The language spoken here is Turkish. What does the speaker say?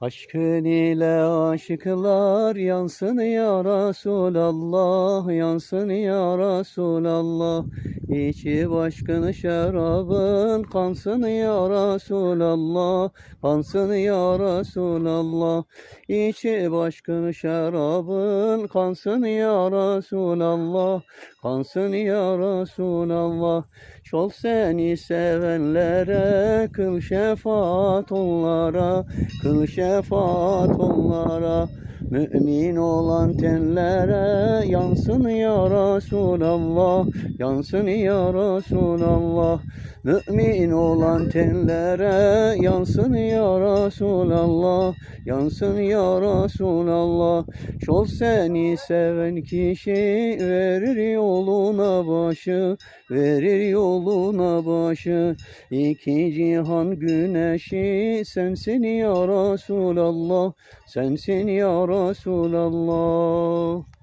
Aşkın ile aşıklar yansın ya Resulallah, yansın ya Resulallah. İçi başkın şarabın kansın ya Resulallah, kansın ya Resulallah. İçi başkın şarabın kansın ya Resulallah, kansın ya Resulallah. Şol seni sevenlere kıl şefaat onlara, kıl şefaat onlara. Mümin olan tenlere yansın ya Resulallah, yansın ya Resulallah. Mümin olan tenlere yansın ya Resulallah, yansın ya Resulallah. Şol seni seven kişi verir yoluna başı, verir yoluna başı. İki cihan güneşi sensin ya Resulallah, sensin ya Resulallah.